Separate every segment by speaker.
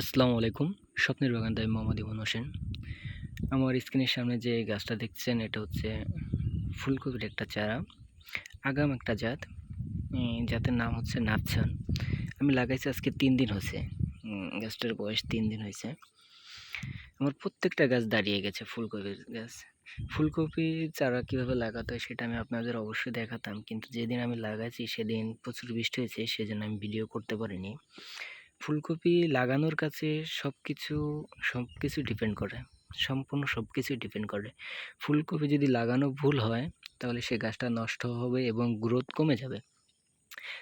Speaker 1: আসসালামু আলাইকুম, স্বপ্নের বাগান তাই মোহাম্মদ ইমন হোসেন। আমার স্ক্রিনের সামনে যে গাছটা দেখছেন, এটা হচ্ছে ফুলকপির একটা চারা, আগাম একটা জাত জাতের নাম হচ্ছে নাপছান। আমি লাগাইছি আজকে তিন দিন হয়েছে। গাছটার বয়স তিন দিন হয়েছে। আমার প্রত্যেকটা গাছ দাঁড়িয়ে গেছে, ফুলকপির গাছ। ফুলকপি চারা কীভাবে লাগাতে হয় সেটা আমি আপনাদের অবশ্যই দেখাতাম, কিন্তু যেদিন আমি লাগাইছি, সেদিন প্রচুর বৃষ্টি হয়েছে, সেজন্য আমি ভিডিও করতে পারিনি। ফুলকপি লাগানোর কাছে সব কিছু সব কিছু ডিপেন্ড করে। সম্পূর্ণ সব কিছুই ডিপেন্ড করে। ফুলকপি যদি লাগানো ভুল হয়, তাহলে সে গাছটা নষ্ট হবে এবং গ্রোথ কমে যাবে।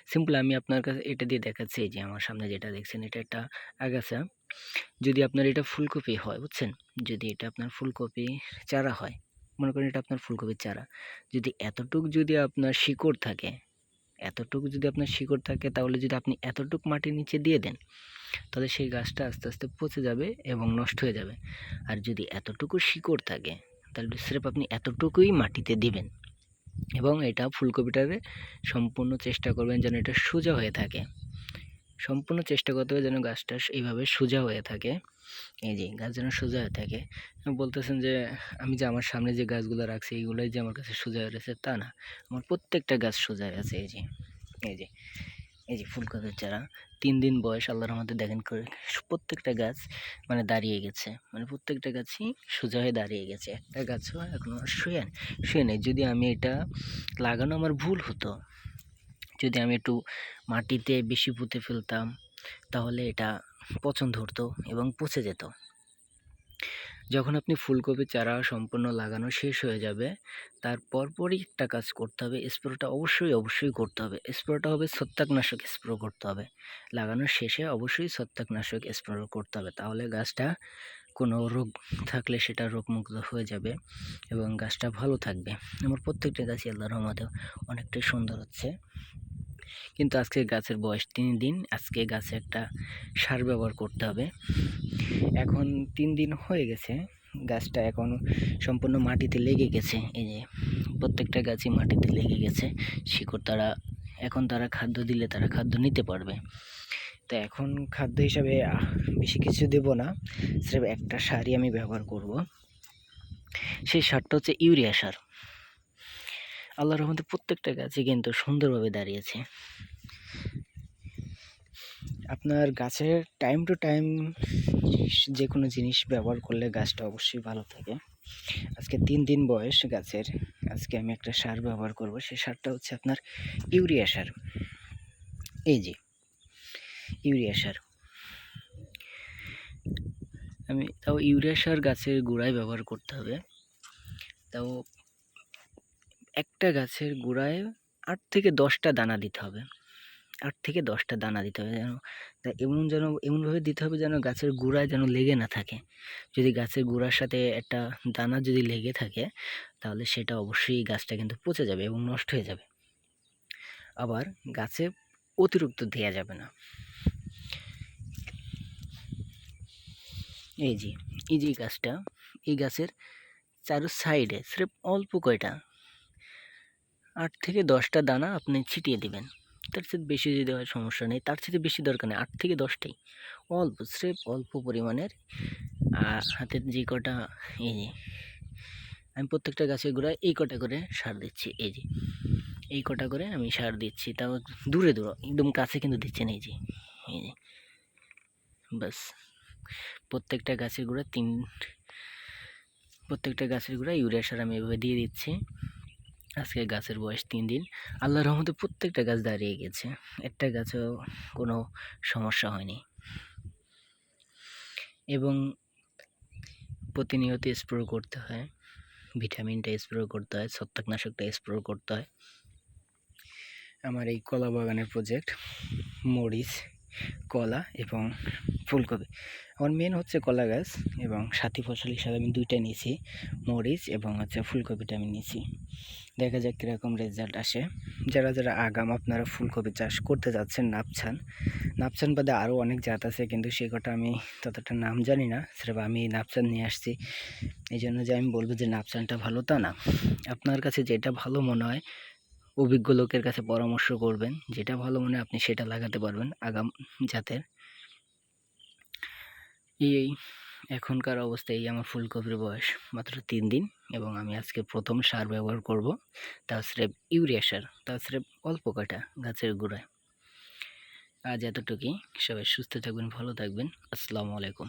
Speaker 1: সিম্পল আমি আপনার কাছে এটা দিয়ে দেখাচ্ছি, এই যে আমার সামনে যেটা দেখছেন, এটা একটা আগাছা। যদি আপনার এটা ফুলকপি হয়, বুঝছেন? যদি এটা আপনার ফুলকপি চারা হয়, মনে করেন এটা আপনার ফুলকপির চারা। যদি এতটুক যদি আপনার শিকড় থাকে এতটুকু যদি আপনার শিকড় থাকে, তাহলে যদি আপনি এতটুকু মাটির নিচে দিয়ে দেন, তাহলে সেই গাছটা আস্তে আস্তে পচে যাবে এবং নষ্ট হয়ে যাবে। আর যদি এতটুকু শিকড় থাকে, তাহলে স্রেফ আপনি এতটুকুই মাটিতে দিবেন এবং এটা ফুলকপিটারে সম্পূর্ণ চেষ্টা করবেন যেন এটা সোজা হয়ে থাকে। সম্পূর্ণ চেষ্টা করতে হবে যেন গাছটা এইভাবে সোজা হয়ে থাকে। এই যে, গাছ যেন সোজা হয়ে থাকে। বলতেছেন যে, আমি যে আমার সামনে যে গাছগুলো রাখছি, এইগুলোই যে আমার কাছে সোজা হয়ে রয়েছে, তা না। আমার প্রত্যেকটা গাছ সোজা হয়ে আছে, এই যে। এই যে এই যে ফুলকপির চারা। তিন দিন বয়স, আল্লাহর রহমতে দেখেন করে প্রত্যেকটা গাছ মানে দাঁড়িয়ে গেছে। মানে প্রত্যেকটা গাছই সোজা হয়ে দাঁড়িয়ে গেছে। একটা গাছও এখনও শুয়ে শুয়ে নেই। যদি আমি এটা লাগানো আমার ভুল হতো যদি আমি একটু মাটিতে বেশি পুঁতে ফেলতাম, তাহলে এটা পচন ধরতো এবং পচে যেত। যখন আপনি ফুলকপি, চারা সম্পূর্ণ লাগানো শেষ হয়ে যাবে, তার পরপরই একটা কাজ করতে হবে, স্প্রেটা অবশ্যই অবশ্যই করতে হবে। স্প্রেটা হবে ছত্রাকনাশক স্প্রে করতে হবে। লাগানোর শেষে অবশ্যই ছত্রাকনাশক স্প্রে করতে হবে। তাহলে গাছটা কোনো রোগ থাকলে সেটা রোগমুক্ত হয়ে যাবে এবং গাছটা ভালো থাকবে। আমার প্রত্যেকটা গাছই আল্লাহ রহমতে অনেকটাই সুন্দর হচ্ছে। কিন্তু আজকে গাছের বয়স তিন দিন, আজকে গাছে একটা সার ব্যবহার করতে হবে। এখন তিন দিন হয়ে গেছে, গাছটা এখন সম্পূর্ণ মাটিতে লেগে গেছে। এই যে প্রত্যেকটা গাছই মাটিতে লেগে গেছে, শিকড় তারা, এখন তারা খাদ্য দিলে তারা খাদ্য নিতে পারবে। তো এখন খাদ্য হিসাবে বেশি কিছু দেব না, স্রেফ একটা সারই আমি ব্যবহার করব। সেই সারটা হচ্ছে ইউরিয়া সার। আল্লাহর রহমতে প্রত্যেকটা গাছই কিন্তু সুন্দরভাবে দাঁড়িয়েছে। আপনার গাছের টাইম টু টাইম যে কোনো জিনিস ব্যবহার করলে গাছটা অবশ্যই ভালো থাকে। আজকে তিন দিন বয়স গাছের, আজকে আমি একটা সার ব্যবহার করব সেই সারটা হচ্ছে আপনার ইউরিয়া সার। এই যে, ইউরিয়া সার। আমি, তাও ইউরিয়া সার গাছের গোড়ায় ব্যবহার করতে হবে। তাও একটা গাছের গোড়ায় আট থেকে দশটা দানা দিতে হবে। আট থেকে দশটা দানা দিতে হবে যেন এমন যেন, এমনভাবে দিতে হবে যেন গাছের গোড়ায় যেন লেগে না থাকে। যদি গাছের গোড়ার সাথে একটা দানা যদি লেগে থাকে, তাহলে সেটা অবশ্যই গাছটা কিন্তু পচে যাবে এবং নষ্ট হয়ে যাবে। আবার গাছে অতিরিক্ত দেওয়া যাবে না। এই যে এই যে গাছটা, এই গাছের চারো সাইডে স্রেফ অল্প কয়টা আট থেকে দশটা দানা আপনি ছিটিয়ে দিবেন। তার সাথে বেশি যদি হয় সমস্যা নেই। তার সাথে বেশি দরকার নেই। আট থেকে দশটাই। অল্প, স্রেফ অল্প পরিমাণের। হাতের যে কটা, এই যে, আমি প্রত্যেকটা গাছের গোড়ায় এই কটা করে সার দিচ্ছি। এই যে, এই কটা করে আমি সার দিচ্ছি। তাও দূরে দূরে, একদম কাছে কিন্তু দিচ্ছে না, এই যে এই যে বাস প্রত্যেকটা গাছের গোড়া তিন, প্রত্যেকটা গাছের গোড়া ইউরিয়া সার আমি এভাবে দিয়ে দিচ্ছি। আজকে গাছের বয়স তিন দিন। আল্লাহর রহমতে প্রত্যেকটা গাছ দাঁড়িয়ে গেছে। একটা গাছেও কোনো সমস্যা হয়নি। এবং প্রতিনিয়ত স্প্রে করতে হয়। ভিটামিনটা স্প্রে করতে হয়, ছত্রাকনাশকটা স্প্রে করতে হয়। আমার এই কলা বাগানের প্রজেক্ট মরিচ। কলা এবং ফুলকপি। আমার মেন হচ্ছে কলা গাছ এবং সাথী ফসল হিসাবে আমি দুইটা নিয়েছি, মরিচ এবং হচ্ছে ফুলকপিটা আমি নিয়েছি। দেখা যাক কীরকম রেজাল্ট আসে। যারা যারা আগাম আপনারা ফুলকপি চাষ করতে যাচ্ছেন নাপছান নাপছান বাদে আরও অনেক জাত আছে কিন্তু সে কটা আমি ততটা নাম জানি না সেটা আমি নাপছান নিয়ে আসছি। এই জন্য যে আমি বলব যে নাপছানটা ভালো তা না। আপনার কাছে যেটা ভালো মনে হয় অভিজ্ঞ লোকের কাছে পরামর্শ করবেন, যেটা ভালো মনে আপনি সেটা লাগাতে পারবেন আগাম জাতের। এই এখনকার অবস্থায় এই আমার ফুলকপির বয়স মাত্র তিন দিন এবং আমি আজকে প্রথম সার ব্যবহার করব তা স্রেফ ইউরিয়া সার তা স্রেফ অল্প কাটা গাছের গোড়ায়। আজ এতটুকুই, সবাই সুস্থ থাকবেন, ভালো থাকবেন, আসসালামু আলাইকুম।